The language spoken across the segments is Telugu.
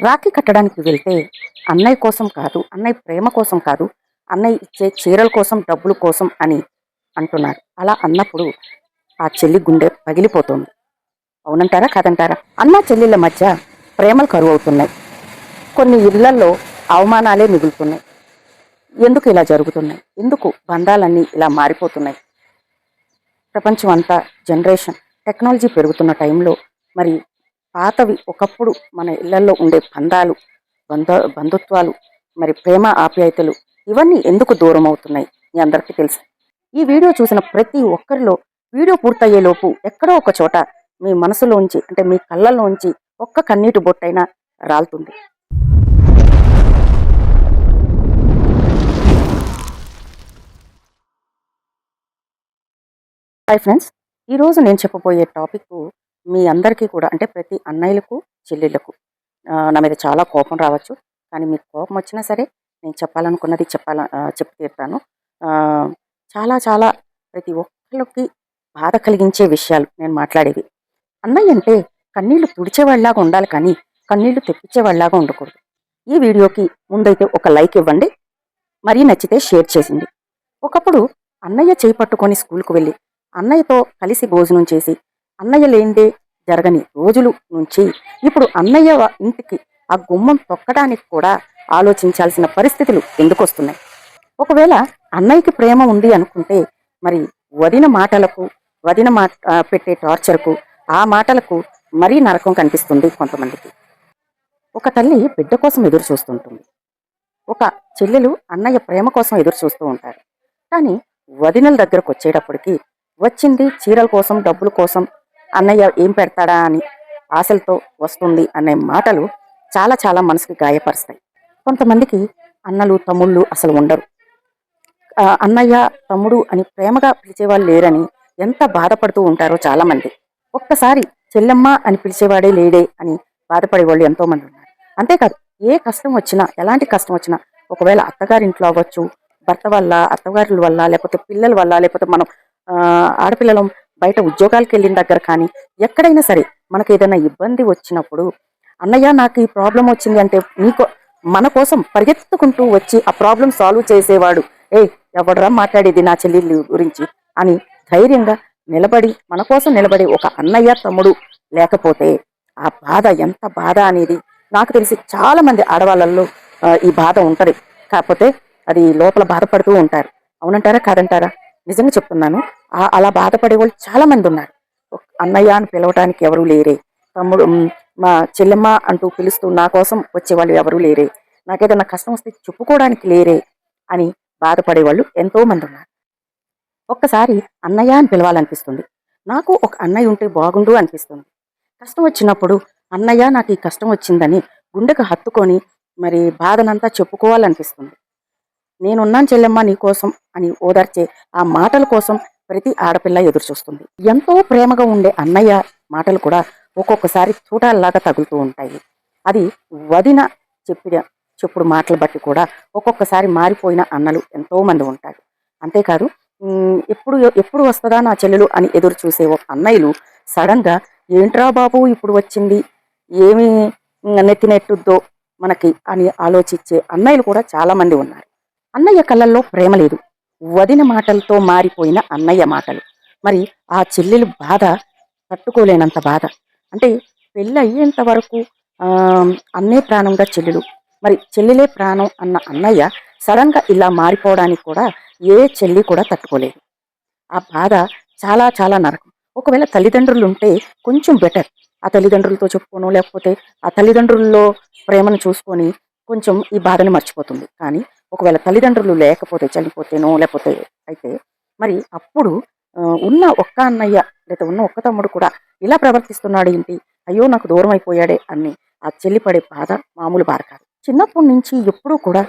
రాఖీ కట్టడానికి వెళ్తే అన్నయ్య కోసం కాదు అన్నయ్య ప్రేమ కోసం కాదు అన్నయ్య ఇచ్చే చీరల కోసం డబ్బుల కోసం అని అంటున్నారు. అలా అన్నప్పుడు ఆ చెల్లి గుండె పగిలిపోతుంది. అవునంటారా కాదంటారా? అన్న చెల్లెళ్ళ మధ్య ప్రేమలు కరువు అవుతున్నాయి కొన్ని ఇళ్ళల్లో అవమానాలే మిగులుతున్నాయి. ఎందుకు ఇలా జరుగుతున్నాయి? ఎందుకు బంధాలన్నీ ఇలా మారిపోతున్నాయి? ప్రపంచం అంతా జనరేషన్ టెక్నాలజీ పెరుగుతున్న టైంలో మరి పాతవి ఒకప్పుడు మన ఇళ్ళలో ఉండే బంధాలు బంధ బంధుత్వాలు మరి ప్రేమ ఆప్యాయతలు ఇవన్నీ ఎందుకు దూరం అవుతున్నాయి మీ అందరికీ తెలుసు. ఈ వీడియో చూసిన ప్రతి ఒక్కరిలో వీడియో పూర్తయ్యేలోపు ఎక్కడో ఒక చోట మీ మనసులోంచి అంటే మీ కళ్ళల్లోంచి ఒక్క కన్నీటి బొట్టైనా రాలుతుంది. హాయ్ ఫ్రెండ్స్ ఈరోజు నేను చెప్పబోయే టాపిక్ మీ అందరికీ కూడా అంటే ప్రతి అన్నయ్యలకు చెల్లెళ్ళకు నా మీద చాలా కోపం రావచ్చు. కానీ మీకు కోపం వచ్చినా సరే నేను చెప్పాలనుకున్నది చెప్పాల ఆ, చెప్పి తీరుతాను. చాలా చాలా ప్రతి ఒక్కరికి బాధ కలిగించే విషయాలు నేను మాట్లాడేవి. అన్నయ్య అంటే కన్నీళ్ళు తుడిచేవాళ్ళలాగా ఉండాలి కానీ కన్నీళ్ళు తెప్పించేవాళ్ళలాగా ఉండకూడదు. ఈ వీడియోకి ముందైతే ఒక లైక్ ఇవ్వండి. మరీ నచ్చితే షేర్ చేసింది. ఒకప్పుడు అన్నయ్య చేయి పట్టుకొని స్కూల్కు వెళ్ళి అన్నయ్యతో కలిసి భోజనం చేసి అన్నయ్య లేనిదే జరగని రోజులు నుంచి. ఇప్పుడు అన్నయ్య ఇంటికి ఆ గుమ్మం తొక్కడానికి కూడా ఆలోచించాల్సిన పరిస్థితులు ఎందుకు వస్తున్నాయి ఒకవేళ అన్నయ్యకి ప్రేమ ఉంది అనుకుంటే మరి వదిన మాటలకు వదిన మాట పెట్టే టార్చర్కు ఆ మాటలకు మరీ నరకం కనిపిస్తుంది కొంతమందికి. ఒక తల్లి బిడ్డ కోసం ఎదురు చూస్తుంటుంది. ఒక చెల్లెలు అన్నయ్య ప్రేమ కోసం ఎదురు చూస్తూ ఉంటారు. కానీ వదినల దగ్గరకు వచ్చేటప్పటికి వచ్చింది చీరల కోసం డబ్బుల కోసం అన్నయ్య ఏం పెడతాడా అని ఆశలతో వస్తుంది అనే మాటలు చాలా చాలా మనసుకి గాయపరుస్తాయి. కొంతమందికి అన్నలు తమ్ముళ్ళు అసలు ఉండరు. అన్నయ్య తమ్ముడు అని ప్రేమగా పిలిచేవాళ్ళు లేరని ఎంత బాధపడుతూ ఉంటారో చాలామంది ఒక్కసారి చెల్లెమ్మ అని పిలిచేవాడే లేడే అని బాధపడే వాళ్ళు ఉన్నారు. అంతేకాదు ఏ కష్టం వచ్చినా ఎలాంటి కష్టం వచ్చినా ఒకవేళ అత్తగారింట్లో అవ్వచ్చు భర్త వల్ల అత్తగారుల వల్ల లేకపోతే పిల్లల వల్ల లేకపోతే మనం ఆడపిల్లలం బయట ఉద్యోగాలకు వెళ్ళిన దగ్గర కానీ ఎక్కడైనా సరే మనకు ఏదైనా ఇబ్బంది వచ్చినప్పుడు అన్నయ్య నాకు ఈ ప్రాబ్లం వచ్చింది అంటే నీకు మన కోసం పరిగెత్తుకుంటూ వచ్చి ఆ ప్రాబ్లం సాల్వ్ చేసేవాడు. ఏ ఎవడరా మాట్లాడేది నా చెల్లెళ్ళు గురించి అని ధైర్యంగా నిలబడి మన కోసం నిలబడి ఒక అన్నయ్య తమ్ముడు లేకపోతే ఆ బాధ ఎంత బాధ అనేది నాకు తెలిసి చాలా మంది ఆడవాళ్ళల్లో ఈ బాధ ఉంటుంది. కాకపోతే అది లోపల బాధపడుతూ ఉంటారు. అవునంటారా? కాదంటారా? నిజంగా చెప్తున్నాను అలా బాధపడే వాళ్ళు చాలా మంది ఉన్నారు అన్నయ్య అని పిలవటానికి ఎవరూ లేరే. తమ్ముడు మా చెల్లెమ్మ అంటూ పిలుస్తూ నా కోసం వచ్చేవాళ్ళు ఎవరూ లేరే. నాకేదన్నా కష్టం వస్తే చెప్పుకోవడానికి లేరే అని బాధపడేవాళ్ళు ఎంతో మంది ఉన్నారు. ఒక్కసారి అన్నయ్య అని పిలవాలనిపిస్తుంది. నాకు ఒక అన్నయ్య ఉంటే బాగుండు అనిపిస్తుంది. కష్టం వచ్చినప్పుడు అన్నయ్య నాకు ఈ కష్టం వచ్చిందని గుండెకు హత్తుకొని మరి బాధనంతా చెప్పుకోవాలనిపిస్తుంది. నేనున్నాను చెల్లెమ్మ నీకోసం అని ఓదార్చే ఆ మాటల కోసం ప్రతి ఆడపిల్ల ఎదురుచూస్తుంది. ఎంతో ప్రేమగా ఉండే అన్నయ్య మాటలు కూడా ఒక్కొక్కసారి చూటాల్లాగా తగులుతూ ఉంటాయి. అది వదిన చెప్పిన చెప్పుడు మాటలు బట్టి కూడా ఒక్కొక్కసారి మారిపోయిన అన్నలు ఎంతోమంది ఉంటారు. అంతేకాదు ఎప్పుడు ఎప్పుడు వస్తుందా నా చెల్లెలు అని ఎదురు చూసే ఒక అన్నయ్యలు సడన్గా ఏంట్రా బాబు ఇప్పుడు వచ్చింది? ఏమి నెత్తినెట్టుద్దో మనకి? అని ఆలోచించే అన్నయ్యలు కూడా చాలా మంది ఉన్నారు. అన్నయ్య కళ్ళల్లో ప్రేమ లేదు. వదిన మాటలతో మారిపోయిన అన్నయ్య మాటలు. మరి ఆ చెల్లెలు బాధ? తట్టుకోలేనంత బాధ. అంటే పెళ్ళి అయ్యేంత వరకు అన్నే ప్రాణంగా చెల్లెలు. మరి చెల్లెలే ప్రాణం అన్న అన్నయ్య సడన్గా ఇలా మారిపోవడానికి కూడా ఏ చెల్లి కూడా తట్టుకోలేదు. ఆ బాధ చాలా చాలా నరకం. ఒకవేళ తల్లిదండ్రులు ఉంటే కొంచెం బెటర్. ఆ తల్లిదండ్రులతో చెప్పుకోను లేకపోతే ఆ తల్లిదండ్రుల్లో ప్రేమను చూసుకొని కొంచెం ఈ బాధను మర్చిపోతుంది. కానీ ఒకవేళ తల్లిదండ్రులు లేకపోతే చనిపోతేనో లేకపోతే అయితే మరి అప్పుడు ఉన్న ఒక్క అన్నయ్య లేదా ఉన్న ఒక్క తమ్ముడు కూడా ఇలా ప్రవర్తిస్తున్నాడు ఏంటి? అయ్యో నాకు దూరం అయిపోయాడే అని ఆ చెల్లి పడే బాధ మామూలు బాధ కాదు. చిన్నప్పటి నుంచి ఎప్పుడూ కూడా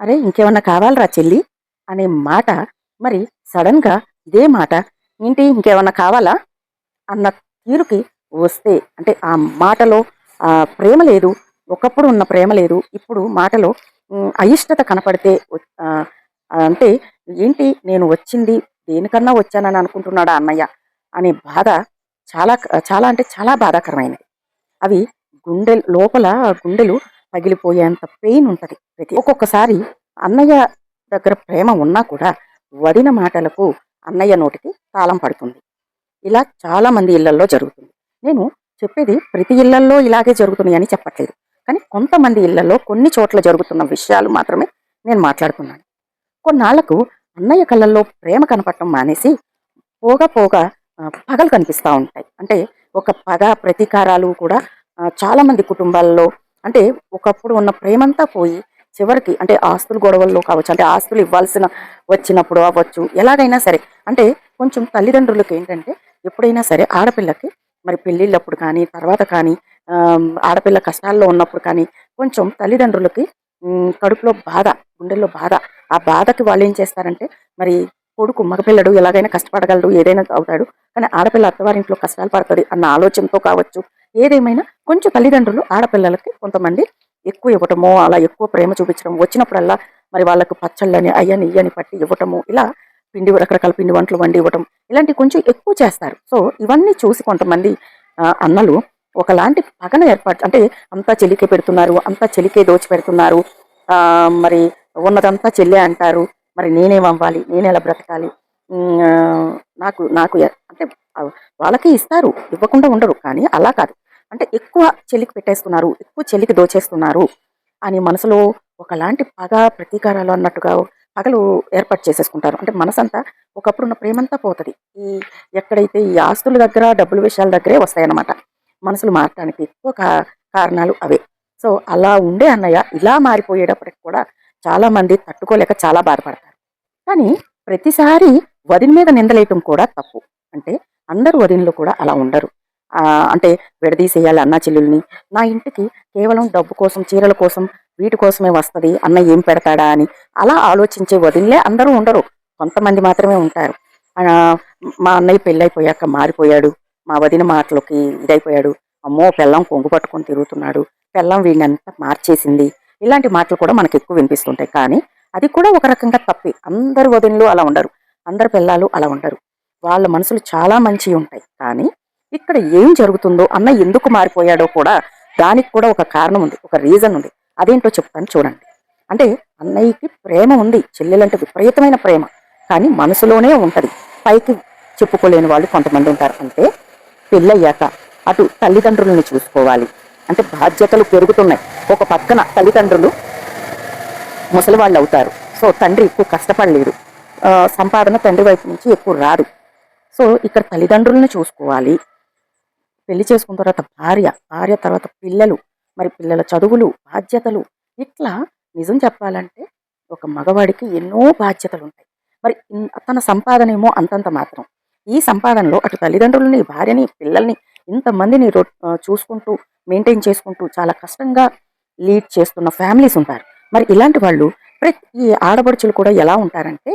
అరే ఇంకేమన్నా కావాలరా చెల్లి? అనే మాట మరి సడన్గా ఇదే మాట ఏంటి ఇంకేమన్నా కావాలా? అన్న తీరుకి వస్తే అంటే ఆ మాటలో ప్రేమ లేదు ఒకప్పుడు ఉన్న ప్రేమ లేదు ఇప్పుడు మాటలో అయిష్టత కనపడితే అంటే ఏంటి నేను వచ్చింది దేనికన్నా వచ్చానని అనుకుంటున్నాడా అన్నయ్య అనే బాధ చాలా చాలా అంటే చాలా బాధాకరమైనది. అవి గుండె లోపల గుండెలు పగిలిపోయేంత పెయిన్ ఉంటుంది ప్రతి ఒక్కొక్కసారి అన్నయ్య దగ్గర ప్రేమ ఉన్నా కూడా వదిన మాటలకు అన్నయ్య నోటికి తాళం పడుతుంది. ఇలా చాలా మంది జరుగుతుంది. నేను చెప్పేది ప్రతి ఇళ్ళల్లో ఇలాగే జరుగుతున్నాయని చెప్పట్లేదు. కానీ కొంతమంది ఇళ్ళలో కొన్ని చోట్ల జరుగుతున్న విషయాలు మాత్రమే నేను మాట్లాడుతున్నాను కొన్నాళ్ళకు అన్నయ్య కళ్ళల్లో ప్రేమ కనపడటం మానేసి పోగా పోగా పగలు కనిపిస్తూ ఉంటాయి. అంటే ఒక పగ ప్రతీకారాలు కూడా చాలామంది కుటుంబాల్లో అంటే ఒకప్పుడు ఉన్న ప్రేమంతా పోయి చివరికి అంటే ఆస్తుల గొడవల్లో కావచ్చు అంటే ఆస్తులు ఇవ్వాల్సిన వచ్చినప్పుడు అవ్వచ్చు ఎలాగైనా సరే. అంటే కొంచెం తల్లిదండ్రులకు ఏంటంటే ఎప్పుడైనా సరే ఆడపిల్లకి మరి పెళ్ళిళ్ళప్పుడు కానీ తర్వాత కానీ ఆడపిల్ల కష్టాల్లో ఉన్నప్పుడు కానీ కొంచెం తల్లిదండ్రులకి కడుపులో బాధ గుండెల్లో బాధ ఆ బాధకి వాళ్ళు ఏం చేస్తారంటే మరి కొడుకు మగపిల్లడు ఎలాగైనా కష్టపడగలడు ఏదైనా అవుతాడు కానీ ఆడపిల్ల అత్తవారింట్లో కష్టాలు పడుతుంది అన్న ఆలోచనతో కావచ్చు. ఏదేమైనా కొంచెం తల్లిదండ్రులు ఆడపిల్లలకి కొంతమంది ఎక్కువ ఇవ్వటము అలా ఎక్కువ ప్రేమ చూపించడం వచ్చినప్పుడల్లా మరి వాళ్ళకు పచ్చళ్ళని అయ్యని ఇయ్యని పట్టి ఇవ్వటము ఇలా పిండి రకరకాల పిండి వంటలు వండి ఇవ్వటం ఇలాంటివి కొంచెం ఎక్కువ చేస్తారు. సో ఇవన్నీ చూసి కొంతమంది అన్నలు ఒకలాంటి పగన ఏర్పాటు అంటే అంతా చెలికే పెడుతున్నారు అంతా చెలికే దోచి పెడుతున్నారు. మరి ఉన్నదంతా చెల్లె అంటారు. మరి నేనేం అవ్వాలి? నేను ఎలా బ్రతకాలి? నాకు నాకు అంటే వాళ్ళకి ఇస్తారు ఇవ్వకుండా ఉండరు కానీ అలా కాదు. అంటే ఎక్కువ చెల్లికి పెట్టేస్తున్నారు ఎక్కువ చెల్లికి దోచేస్తున్నారు అని మనసులో ఒకలాంటి పగ ప్రతీకారాలు అన్నట్టుగా పగలు ఏర్పాటు చేసేసుకుంటారు. అంటే మనసంతా ఒకప్పుడున్న ప్రేమంతా పోతుంది. ఈ ఎక్కడైతే ఈ ఆస్తుల దగ్గర డబ్బుల విషయాల దగ్గరే వస్తాయన్నమాట. మనసులు మారటానికి ఎక్కువ కా- కారణాలు అవే. సో అలా ఉండే అన్నయ్య ఇలా మారిపోయేటప్పటికి కూడా చాలామంది తట్టుకోలేక చాలా బాధపడతారు. కానీ ప్రతిసారి వదిన మీద నిందలేయటం కూడా తప్పు. అంటే అందరు వదినలు కూడా అలా ఉండరు. అంటే విడదీసేయాలి అన్న చెల్లెల్ని. నా ఇంటికి కేవలం డబ్బు కోసం చీరల కోసం వీటి కోసమే వస్తుంది అన్న ఏం పెడతాడా అని అలా ఆలోచించే వదినలే అందరూ ఉండరు. కొంతమంది మాత్రమే ఉంటారు. మా అన్నయ్య పెళ్ళైపోయాక మారిపోయాడు. మా వదిన మాటలకి ఇదైపోయాడు. అమ్మో పెళ్ళం కొంగు పట్టుకొని తిరుగుతున్నాడు. పెళ్ళం వీడిని అంతా మార్చేసింది. ఇలాంటి మాటలు కూడా మనకు ఎక్కువ వినిపిస్తుంటాయి. కానీ అది కూడా ఒక రకంగా తప్పి. అందరు వదినలు అలా ఉండరు. అందరు పిల్లలు అలా ఉండరు. వాళ్ళ మనసులు చాలా మంచి ఉంటాయి. కానీ ఇక్కడ ఏం జరుగుతుందో అన్న ఎందుకు మారిపోయాడో కూడా దానికి కూడా ఒక కారణం ఉంది. ఒక రీజన్ ఉంది. అదేంటో చెప్తాను చూడండి. అంటే అన్నయ్యకి ప్రేమ ఉంది. చెల్లెలంటే విపరీతమైన ప్రేమ. కానీ మనసులోనే ఉంటుంది. పైకి చెప్పుకోలేని వాళ్ళు కొంతమంది ఉంటారు. అంటే పెళ్ళయ్యాక అటు తల్లిదండ్రులను చూసుకోవాలి. అంటే బాధ్యతలు పెరుగుతున్నాయి. ఒక పక్కన తల్లిదండ్రులు ముసలి వాళ్ళు అవుతారు సో తండ్రి ఎక్కువ కష్టపడలేరు. సంపాదన తండ్రి వైపు నుంచి ఎక్కువ రాదు. సో ఇక్కడ తల్లిదండ్రులను చూసుకోవాలి. పెళ్ళి చేసుకున్న తర్వాత భార్య భార్య తర్వాత పిల్లలు మరి పిల్లల చదువులు బాధ్యతలు ఇట్లా నిజం చెప్పాలంటే ఒక మగవాడికి ఎన్నో బాధ్యతలు ఉంటాయి మరి తన సంపాదన ఏమో అంతంత మాత్రం. ఈ సంపాదనలో అటు తల్లిదండ్రులని భార్యని పిల్లల్ని ఇంతమందిని రొ చూసుకుంటూ మెయింటైన్ చేసుకుంటూ చాలా కష్టంగా లీడ్ చేస్తున్న ఫ్యామిలీస్ ఉంటారు. మరి ఇలాంటి వాళ్ళు ప్రతి ఈ ఆడపడుచులు కూడా ఎలా ఉంటారంటే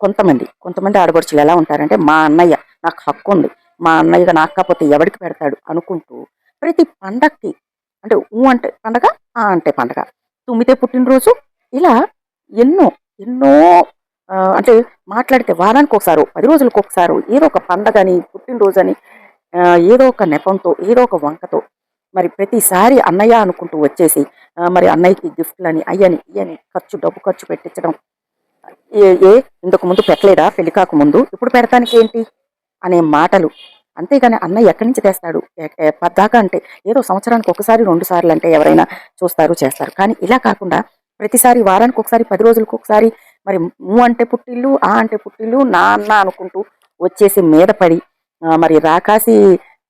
కొంతమంది కొంతమంది ఆడపడుచులు ఎలా ఉంటారంటే మా అన్నయ్య నాకు హక్కు ఉంది. మా అన్నయ్యగా నాకు కాకపోతే ఎవరికి పెడతాడు? అనుకుంటూ ప్రతి పండక్కి అంటే ఊ అంటే పండగ ఆ అంటే పండగ తుమ్మితే పుట్టినరోజు ఇలా ఎన్నో ఎన్నో అంటే మాట్లాడితే వారానికి ఒకసారి పది రోజులకు ఒకసారి ఏదో ఒక పండగని పుట్టినరోజు అని ఏదో ఒక నెపంతో ఏదో ఒక వంకతో మరి ప్రతిసారి అన్నయ్య అనుకుంటూ వచ్చేసి మరి అన్నయ్యకి గిఫ్ట్లని అయ్యని ఇయ్యని ఖర్చు డబ్బు ఖర్చు పెట్టించడం. ఏ ఏ ఇంతకు ముందు పెట్టలేదా? పెళ్ళి కాకముందు. ఇప్పుడు పెడతానికి ఏంటి అనే మాటలు. అంతేగాని అన్నయ్య ఎక్కడి నుంచి తెస్తాడు? పద్దాకా అంటే ఏదో సంవత్సరానికి ఒకసారి రెండు సార్లు అంటే ఎవరైనా చూస్తారు చేస్తారు. కానీ ఇలా కాకుండా ప్రతిసారి వారానికి ఒకసారి పది రోజులకు ఒకసారి మరి ము అంటే పుట్టిల్లు ఆ అంటే పుట్టిల్లు నా అన్న అనుకుంటూ వచ్చేసి మీద పడి మరి రాకాసి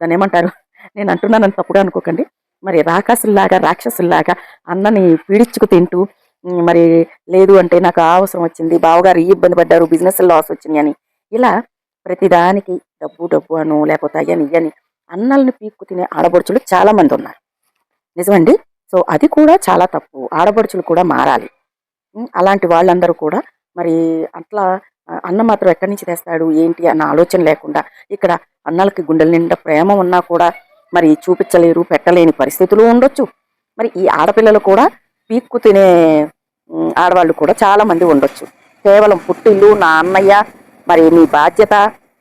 దాని ఏమంటారు? నేను అంటున్నానని తప్పుడు అనుకోకండి. మరి రాకాసుల్లాగా రాక్షసుల్లాగా అన్నని పీడించుకు తింటూ మరి లేదు అంటే నాకు ఆ అవసరం వచ్చింది బావగారు ఈ ఇబ్బంది పడ్డారు బిజినెస్ లాస్ వచ్చింది అని. ఇలా ప్రతిదానికి డబ్బు డబ్బు అను లేకపోతే అయ్యని ఇయ్యని అన్నల్ని పీక్కు తినే ఆడబడుచులు చాలామంది ఉన్నారు. నిజమండి? సో అది కూడా చాలా తప్పు. ఆడబడుచులు కూడా మారాలి. అలాంటి వాళ్ళందరూ కూడా మరి అట్లా అన్నం అన్న మాత్రం ఎక్కడి నుంచి తెస్తాడు ఏంటి అన్న ఆలోచన లేకుండా ఇక్కడ అన్నలకి గుండెల నిండా ప్రేమ ఉన్నా కూడా మరి చూపించలేరు పెట్టలేని పరిస్థితులు ఉండొచ్చు. మరి ఈ ఆడపిల్లలు కూడా పీక్కు తినే ఆడవాళ్ళు కూడా చాలా మంది ఉండొచ్చు. కేవలం పుట్టిల్లు నా అన్నయ్య మరి మీ బాధ్యత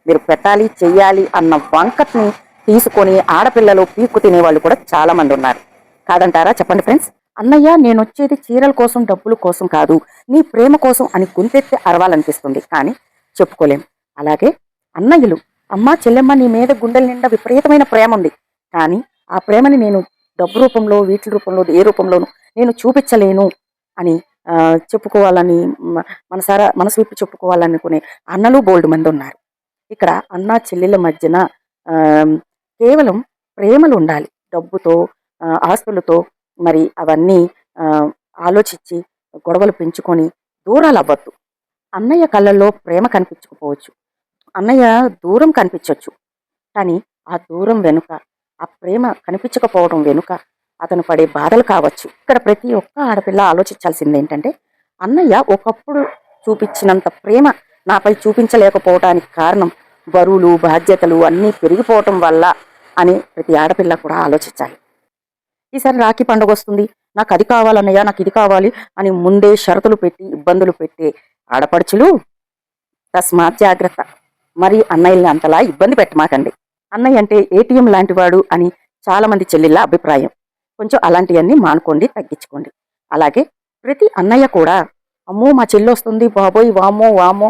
మీరు పెట్టాలి చెయ్యాలి అన్న వంకట్ని తీసుకొని ఆడపిల్లలు పీక్కు తినే వాళ్ళు కూడా చాలా మంది ఉన్నారు. కాదంటారా? చెప్పండి ఫ్రెండ్స్. అన్నయ్య నేను వచ్చేది చీరల కోసం డబ్బుల కోసం కాదు. నీ ప్రేమ కోసం అని గుంతెత్తి అరవాలనిపిస్తుంది. కానీ చెప్పుకోలేం. అలాగే అన్నయ్యలు అమ్మా చెల్లెమ్మ నీ మీద గుండెల నిండా విపరీతమైన ప్రేమ ఉంది. కానీ ఆ ప్రేమని నేను డబ్బు రూపంలో వీటి రూపంలో ఏ రూపంలోనూ నేను చూపించలేను అని చెప్పుకోవాలని మనసారా మనసు విప్పి చెప్పుకోవాలనుకునే అన్నలు బోల్డ్ మంది ఉన్నారు. ఇక్కడ అన్న చెల్లెల మధ్యన కేవలం ప్రేమలు ఉండాలి డబ్బుతో ఆస్తులతో మరి అవన్నీ ఆలోచించి గొడవలు పెంచుకొని దూరాలు అవ్వద్దు. అన్నయ్య కళ్ళల్లో ప్రేమ కనిపించకపోవచ్చు. అన్నయ్య దూరం కనిపించవచ్చు కానీ ఆ దూరం వెనుక ఆ ప్రేమ కనిపించకపోవడం వెనుక అతను పడే బాధలు కావచ్చు. ఇక్కడ ప్రతి ఒక్క ఆడపిల్ల ఆలోచించాల్సింది ఏంటంటే అన్నయ్య ఒకప్పుడు చూపించినంత ప్రేమ నాపై చూపించలేకపోవడానికి కారణం బరువులు బాధ్యతలు అన్నీ పెరిగిపోవటం వల్ల అని ప్రతి ఆడపిల్ల కూడా ఆలోచించాలి. ఈసారి రాఖీ పండుగ వస్తుంది. నాకు అది కావాలన్నయ్యా నాకు ఇది కావాలి అని ముందే షరతులు పెట్టి ఇబ్బందులు పెట్టే ఆడపడుచులు తస్మాత్ జాగ్రత్త. మరి అన్నయ్యల్ని అంతలా ఇబ్బంది పెట్టమాకండి. అన్నయ్య అంటే ఏటీఎం లాంటివాడు అని చాలామంది చెల్లెళ్ళ అభిప్రాయం. కొంచెం అలాంటివన్నీ మానుకోండి తగ్గించుకోండి. అలాగే ప్రతి అన్నయ్య కూడా అమ్మో మా చెల్లి వస్తుంది బాబోయ్ వామో వామో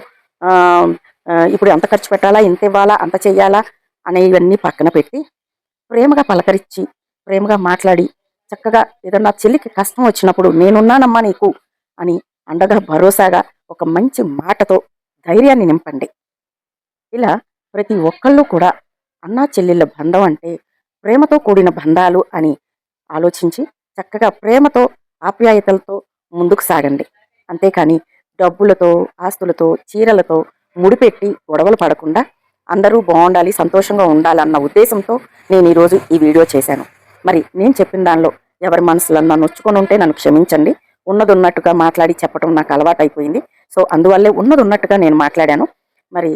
ఇప్పుడు ఎంత ఖర్చు పెట్టాలా ఇంత ఇవ్వాలా అంత చెయ్యాలా అనేవన్నీ పక్కన పెట్టి ప్రేమగా పలకరించి ప్రేమగా మాట్లాడి చక్కగా ఏదన్నా చెల్లికి కష్టం వచ్చినప్పుడు నేనున్నానమ్మా నీకు అని అండగా భరోసాగా ఒక మంచి మాటతో ధైర్యాన్ని నింపండి. ఇలా ప్రతి ఒక్కళ్ళు కూడా అన్నా చెల్లెళ్ళ బంధం అంటే ప్రేమతో కూడిన బంధాలు అని ఆలోచించి చక్కగా ప్రేమతో ఆప్యాయతలతో ముందుకు సాగండి. అంతేకాని డబ్బులతో ఆస్తులతో చీరలతో ముడిపెట్టి గొడవలు పడకుండా అందరూ బాగుండాలి సంతోషంగా ఉండాలన్న ఉద్దేశంతో నేను ఈరోజు ఈ వీడియో చేశాను. మరి నేను చెప్పిన దానిలో ఎవరి మనసులో నన్ను నొచ్చుకొని ఉంటే నన్ను క్షమించండి. ఉన్నది ఉన్నట్టుగా మాట్లాడి చెప్పడం నాకు అలవాటు అయిపోయింది. సో అందువల్లే ఉన్నది ఉన్నట్టుగా నేను మాట్లాడాను. మరి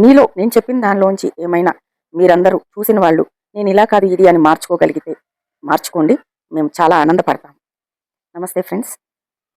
మీలో నేను చెప్పిన దానిలోంచి ఏమైనా మీరందరూ చూసిన వాళ్ళు నేను ఇలా కాదు ఇది అని మార్చుకోగలిగితే మార్చుకోండి. మేము చాలా ఆనందపడతాం. నమస్తే ఫ్రెండ్స్.